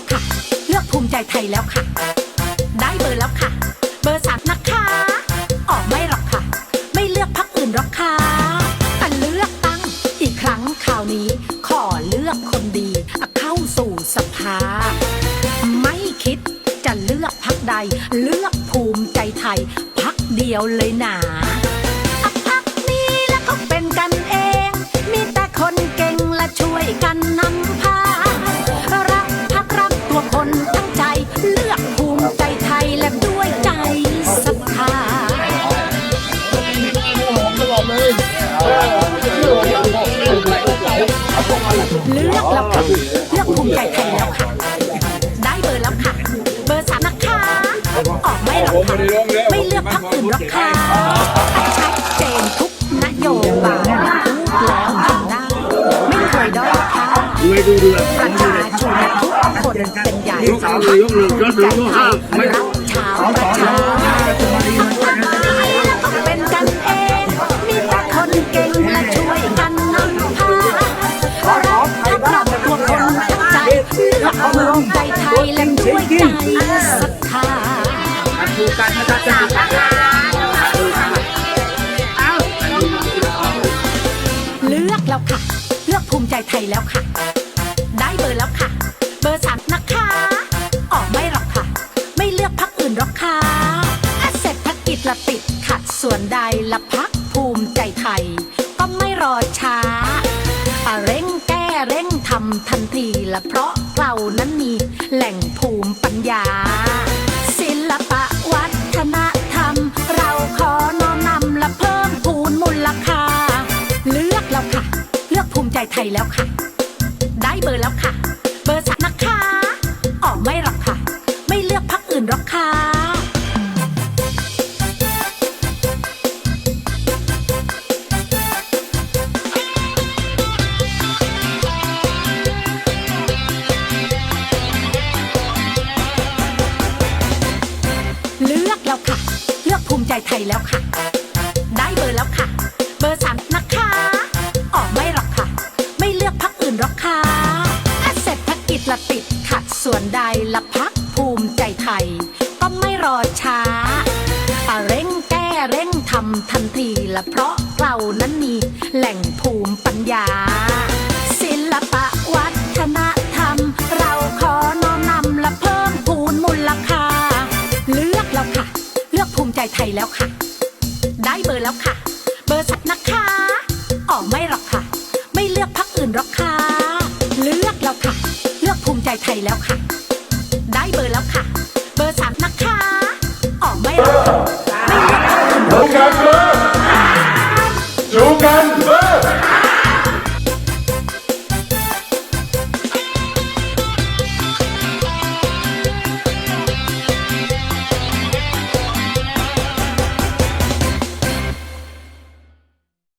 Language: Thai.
แล้วค่ะ เลือกภูมิใจไทยแล้วค่ะ ได้เบอร์แล้วค่ะ เบอร์สามนะคะ ออกไม่หรอกค่ะ ไม่เลือกพักอื่นหรอกค่ะแต่เลือกตั้งอีกครั้งคราวนี้ ขอเลือกคนดี เข้าสู่สภา ไม่คิดจะเลือกพักใด เลือกภูมิใจไทยพักเดียวเลยหนา เลือกแล้วค่ะเลือกภูมิใจไทยแล้วค่ะ ได้เบอร์แล้วค่ะ เบอร์สามนะคะออกไม่หรอกค่ะ ไม่เลือกพักอื่นหรอกค่ะชัดเจนทุกนโยบายพูดแล้วทำได้ไม่เคยด้อยค่าไม่ดูเดือดประชาชนทุกคนเป็นใหญ่ยกสามเลยยกหนึ่งยกหนึ่งยกห้าไม่รักชาวประชาเป็น ศรัทธาดูการมาจัดการเลือกแล้วค่ะ เลือกภูมิใจไทยแล้วค่ะ ได้เบอร์แล้วค่ะ เบอร์สามนะคะ ออกไม่หรอกค่ะ ไม่เลือกพักอื่นหรอกค่ะถ้าเศรษฐกิจละติดขัดส่วนใดละพักภูมิใจไทย ก็ไม่รอช้าำทันทีละเพราะเรานั้นมีแหล่งภูมิปัญญา ศิลปะวัฒนธรรม เราขอน้อมนำและเพิ่มพูนมูลค่า เลือกแล้วค่ะ เลือกภูมิใจไทยแล้วค่ะ ได้เบอร์แล้วค่ะ เบอร์สามนะคะ ออกไม่หรอกค่ะ ไม่เลือกพักอื่นหรอกค่ะ ใจไทยแล้วค่ะ ได้เบอร์แล้วค่ะ เบอร์สามนะคะ ออกไม่หรอกค่ะ ไม่เลือกพักอื่นหรอกค่ะถ้าเศรษฐกิจละติดขัดส่วนใดละพักภูมิใจไทย ก็ไม่รอช้าเร่งแก้เร่งทำทันทีละเพราะเรานั้นมีแหล่งภูมิปัญญา ศิลปะวั ใจไทยแล้วค่ะ ได้เบอร์แล้วค่ะ เบอร์สักนะคะอ๋อไม่หรอกค่ะ ไม่เลือกพักอื่นหรอกค่ะ เลือกแล้วค่ะ เลือกภูมิใจไทยแล้วค่ะ ได้เบอร์แล้วค่ะ เบอร์สามนะคะอ๋อไม่หรอกค่ะ ไม่เลือกพักอื่นหรอกค่ะ จูกันเบอ